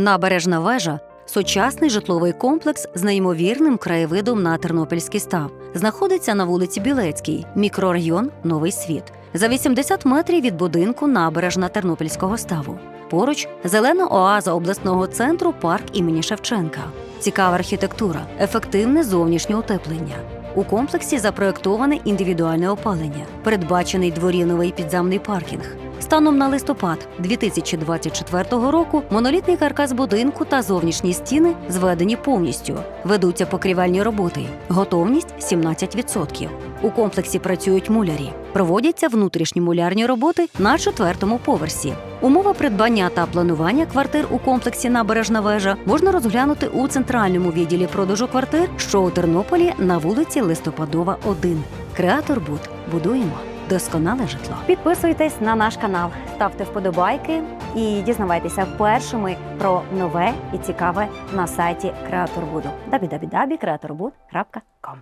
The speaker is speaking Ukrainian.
Набережна вежа сучасний житловий комплекс з неймовірним краєвидом на Тернопільський став. Знаходиться на вулиці Білецькій, мікрорайон Новий Світ. За 80 метрів від будинку набережна Тернопільського ставу. Поруч зелена оаза обласного центру парк імені Шевченка. Цікава архітектура, ефективне зовнішнє утеплення. У комплексі запроектоване індивідуальне опалення, передбачений дворівневий підземний паркінг. Станом на листопад 2024 року монолітний каркас будинку та зовнішні стіни зведені повністю. Ведуться покрівельні роботи. Готовність 17%. У комплексі працюють мулярі. Проводяться внутрішні мулярні роботи на четвертому поверсі. Умова придбання та планування квартир у комплексі Набережна вежа можна розглянути у центральному відділі продажу квартир, що у Тернополі на вулиці Листопадова, 1. Креатор Буд. Будуємо досконале житло. Підписуйтесь на наш канал, ставте вподобайки і дізнавайтеся першими про нове і цікаве на сайті Креаторбуду. www.creatorbud.com